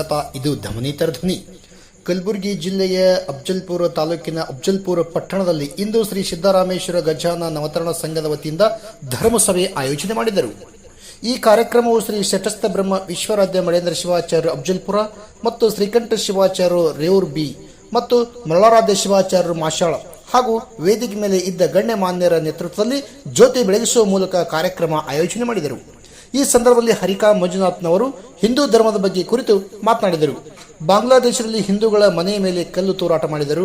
ಸ್ವಾಗತ. ಇದು ಧಮನಿತರ ಧ್ವನಿ. ಕಲಬುರಗಿ ಜಿಲ್ಲೆಯ ಅಬ್ಜಲ್ಪುರ ತಾಲೂಕಿನ ಅಬ್ಜಲ್ಪುರ ಪಟ್ಟಣದಲ್ಲಿ ಇಂದು ಶ್ರೀ ಸಿದ್ದರಾಮೇಶ್ವರ ಗಜಾನ ನವತರಣ ಸಂಘದ ವತಿಯಿಂದ ಧರ್ಮಸಭೆ ಆಯೋಜನೆ ಮಾಡಿದರು. ಈ ಕಾರ್ಯಕ್ರಮವು ಶ್ರೀ ಶಟಸ್ಥ ಬ್ರಹ್ಮ ವಿಶ್ವರಾಧ್ಯ ಮಳೇಂದ್ರ ಶಿವಾಚಾರ್ಯ ಅಬ್ಜಲ್ಪುರ ಮತ್ತು ಶ್ರೀಕಂಠ ಶಿವಾಚಾರ್ಯರು ರೇವೂರ್ ಬಿ ಮತ್ತು ಮಲ್ಲಾರಾಧ್ಯ ಶಿವಾಚಾರ್ಯರು ಮಾಶಾಳ ಹಾಗೂ ವೇದಿಕೆ ಮೇಲೆ ಇದ್ದ ಗಣ್ಯಮಾನ್ಯರ ನೇತೃತ್ವದಲ್ಲಿ ಜ್ಯೋತಿ ಬೆಳಗಿಸುವ ಮೂಲಕ ಕಾರ್ಯಕ್ರಮ ಆಯೋಜನೆ ಮಾಡಿದರು. ಈ ಸಂದರ್ಭದಲ್ಲಿ ಹರಿಕಾ ಮಂಜುನಾಥ್ನವರು ಹಿಂದೂ ಧರ್ಮದ ಬಗ್ಗೆ ಕುರಿತು ಮಾತನಾಡಿದರು. ಬಾಂಗ್ಲಾದೇಶದಲ್ಲಿ ಹಿಂದೂಗಳ ಮನೆಯ ಮೇಲೆ ಕಲ್ಲು ತೂರಾಟ ಮಾಡಿದರು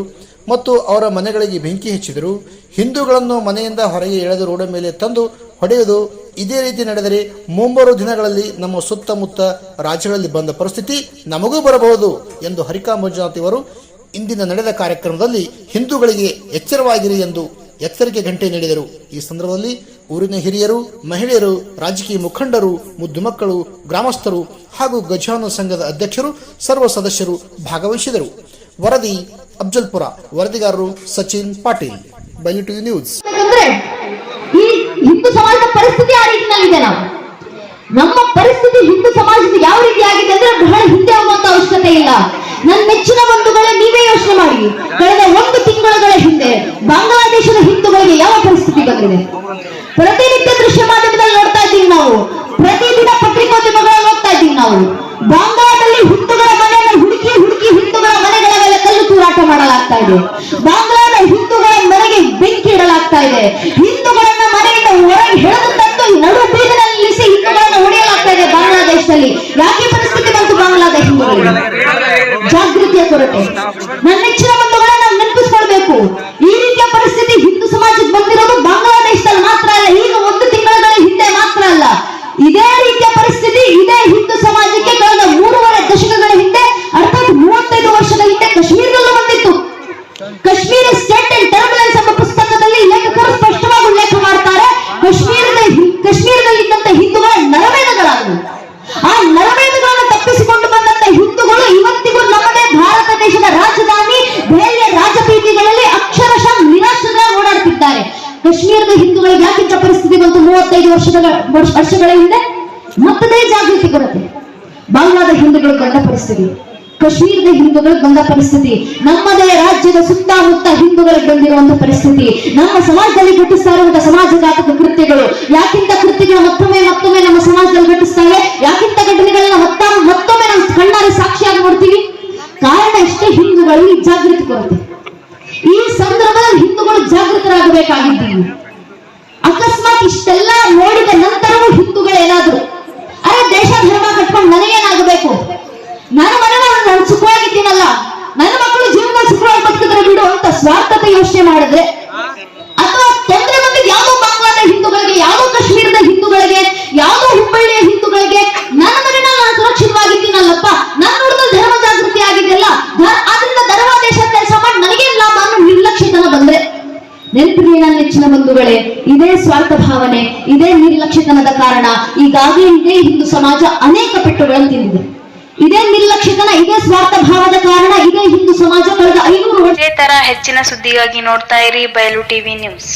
ಮತ್ತು ಅವರ ಮನೆಗಳಿಗೆ ಬೆಂಕಿ ಹಚ್ಚಿದರು. ಹಿಂದೂಗಳನ್ನು ಮನೆಯಿಂದ ಹೊರಗೆ ಎಳೆದು ರೋಡ ಮೇಲೆ ತಂದು ಹೊಡೆಯುವುದು ಇದೇ ರೀತಿ ನಡೆದರೆ ಮುಂಬರುವ ದಿನಗಳಲ್ಲಿ ನಮ್ಮ ಸುತ್ತಮುತ್ತ ರಾಜ್ಯಗಳಲ್ಲಿ ಬಂದ ಪರಿಸ್ಥಿತಿ ನಮಗೂ ಬರಬಹುದು ಎಂದು ಹರಿಕಾ ಮಂಜುನಾಥ್ ಇವರು ಇಂದಿನ ನಡೆದ ಕಾರ್ಯಕ್ರಮದಲ್ಲಿ ಹಿಂದೂಗಳಿಗೆ ಎಚ್ಚರವಾಗಿರಿ ಎಂದು ಎಚ್ಚರಿಕೆ ಗಂಟೆ ನೀಡಿದರು. ಈ ಸಂದರ್ಭದಲ್ಲಿ ಊರಿನ ಹಿರಿಯರು, ಮಹಿಳೆಯರು, ರಾಜಕೀಯ ಮುಖಂಡರು, ಮುದ್ದು ಮಕ್ಕಳು, ಗ್ರಾಮಸ್ಥರು ಹಾಗೂ ಗಜಾನ ಸಂಘದ ಅಧ್ಯಕ್ಷರು, ಸರ್ವ ಸದಸ್ಯರು ಭಾಗವಹಿಸಿದರು. ವರದಿ Afzalpur. ವರದಿಗಾರರು Sachin Patil. Bye TV news. Hindu ಸಮಾಜದ ಪರಿಸ್ಥಿತಿ ಆ ರೀತಿಯಲ್ಲಿದೆ ನಾವು. ನಮ್ಮ ಪರಿಸ್ಥಿತಿ ಹಿಂದೂ ಸಮಾಜದ ಯಾವ ರೀತಿ ಆಗಿದೆ ಅಂದ್ರೆ ಬಹಳ ಹಿಂದೆ ಹೋಗುವಂತ ಅವಶ್ಯಕತೆ ಇಲ್ಲ. ನನ್ನ ನೆಚ್ಚಿನ ಬಂಧುಗಳೇ, ನೀವೇ ಯೋಚನೆ ಮಾಡಿ. ಕಳೆದ ಒಂದು ತಿಂಗಳುಗಳ ಹಿಂದೆ ಬಾಂಗ್ಲಾದೇಶದ ಹಿಂದೂಗಳಿಗೆ ಯಾವ ಪರಿಸ್ಥಿತಿ ಬಂದಿದೆ? ಪ್ರತಿನಿತ್ಯ ದೃಶ್ಯ ಮಾಧ್ಯಮದಲ್ಲಿ ನೋಡ್ತಾ ಇದ್ದೀವಿ ನಾವು. ಪ್ರತಿದಿನ ಪತ್ರಿಕೋದ್ಯಮಗಳಲ್ಲಿ ನೋಡ್ತಾ ಇದ್ದೀವಿ ನಾವು. ಬಾಂಗ್ಲಾದಲ್ಲಿ ಹಿಂದೂಗಳ ಮನೆಯನ್ನು ಹುಡುಕಿ ಹುಡುಕಿ ಹಿಂದೂಗಳ ಮನೆಗಳ ಮೇಲೆ ಕಲ್ಲು ತೂರಾಟ ಮಾಡಲಾಗ್ತಾ ಇದೆ. ಬಾಂಗ್ಲಾದ ಹಿಂದೂಗಳ ಮನೆಗೆ ಬೆಂಕಿ ಇಡಲಾಗ್ತಾ ಇದೆ. ಹಿಂದೂಗಳನ್ನ ಮನೆಯಿಂದ ಹೊರಗೆ ಹೆಳೆದು ತಂದು ನಡು ಬೀದಿನಲ್ಲಿ ನಿಲ್ಲಿಸಿ ಹಿಂದೂಗಳನ್ನ ಹೊಡೆಯಲಾಗ್ತಾ ಇದೆ ಬಾಂಗ್ಲಾದೇಶದಲ್ಲಿ. ಕಾಶ್ಮೀರದ ಹಿಂದೂಗಳಿಗೆ ಯಾಕಿಂತ ಪರಿಸ್ಥಿತಿ ಬಂತು? ಮೂವತ್ತೈದು ವರ್ಷಗಳ, ವರ್ಷ- ವರ್ಷಗಳ ಹಿಂದೆ ಮತ್ತದೇ ಜಾಗೃತಿ ಕೊರತೆ. ಬಾಂಗ್ಲಾದ ಹಿಂದೂಗಳು ಬಂದ ಪರಿಸ್ಥಿತಿ. ಕಾಶ್ಮೀರದ ಹಿಂದೂಗಳಿಗೆ ಬಂದ ಪರಿಸ್ಥಿತಿ. ನಮ್ಮದೇ ರಾಜ್ಯದ ಸುತ್ತಮುತ್ತ ಹಿಂದೂಗಳಿಗೆ ಬಂದಿರುವಂತಹ ಪರಿಸ್ಥಿತಿ. ನಮ್ಮ ಸಮಾಜದಲ್ಲಿ ಘಟಿಸ್ತಾ ಇರುವಂತಹ ಸಮಾಜಘಾತಕ ಕೃತ್ಯಗಳು. ಯಾಕಿಂತ ಕೃತ್ಯಗಳು ಮತ್ತೊಮ್ಮೆ ಮತ್ತೊಮ್ಮೆ ನಮ್ಮ ಸಮಾಜದಲ್ಲಿ ಘಟಿಸ್ತಾವೆ ಯಾಕಿಂತ ಜಾಗೃತರಾಗಬೇಕಾಗಿದ್ದೀವಿ ಅಕಸ್ಮಾತ್ ಇಷ್ಟೆಲ್ಲ ನೋಡಿದ ನಂತರವೂ ಹಿತ್ತುಗಳೇನಾದ್ರು ಅರೆ ದೇಶ ಧರ್ಮ ಕಟ್ಕೊಂಡು ನನಗೇನಾಗಬೇಕು? ನನ್ನ ಮನವನ್ನು ನಾನು ಸುಖವಾಗಿದ್ದೀನಲ್ಲ, ನನ್ನ ಮಕ್ಕಳು ಜೀವನ ಸುಖವಾಗಿ ಬದುಕಿದ್ರೆ ಬಿಡು ಅಂತ ಸ್ವಾರ್ಥತೆ ಯೋಚನೆ ಮಾಡಿದ್ರೆ ಅಥವಾ ತೊಂದರೆ ಬಂದಿದ್ದು ಯಾವುದೋ ಬಾಂಗ್ಲಾದ ಹಿಂದೂಗಳಿಗೆ ಯಾವುದೋ ಕಾಶ್ಮೀರದ ಹಿಂದೂಗಳಿಗೆ ಯಾವುದೋ ಹುಬ್ಬಳ್ಳಿಯ ಹಿಂದೂಗಳಿಗೆ ನನ್ನ ಮನೆಯಲ್ಲಿ ನಾನು ಸುರಕ್ಷಿತವಾಗಿದ್ದೀನಲ್ಲಪ್ಪ ನನ್ನ ಹುಡುಗರು ಧರ್ಮ ಜಾಗೃತಿ ಆಗಿದೆಯಲ್ಲ ಧ- ಆದ್ರಿಂದ ಧರ್ಮ ದೇಶ ಕೆಲಸ ಮಾಡಿ ನನಗೇನ್ ಲಾಭ ಅನ್ನೋ ನಿರ್ಲಕ್ಷ್ಯತನ ಬಂದ್ರೆ ನೆನಪಿರಿ ನನ್ನ ನೆಚ್ಚಿನ ಬಂಧುಗಳೇ, ಇದೇ ಸ್ವಾರ್ಥ ಭಾವನೆ, ಇದೇ ನಿರ್ಲಕ್ಷ್ಯತನದ ಕಾರಣ ಈಗಾಗಲೇ ಇದೇ ಹಿಂದೂ ಸಮಾಜ ಅನೇಕ ಪೆಟ್ಟುಗಳನ್ನು ತಿಂದಿದೆ. ಇದೇ ನಿರ್ಲಕ್ಷ್ಯತನ, ಇದೇ ಸ್ವಾರ್ಥ ಭಾವದ ಕಾರಣ ಇದೇ ಹಿಂದೂ ಸಮಾಜ ಕಳೆದ ಐನೂರು ವರ್ಷ ಹೆಚ್ಚಿನ ಸುದ್ದಿಗಾಗಿ ನೋಡ್ತಾ ಇರಿ ಬಯಲು ಟಿವಿ ನ್ಯೂಸ್.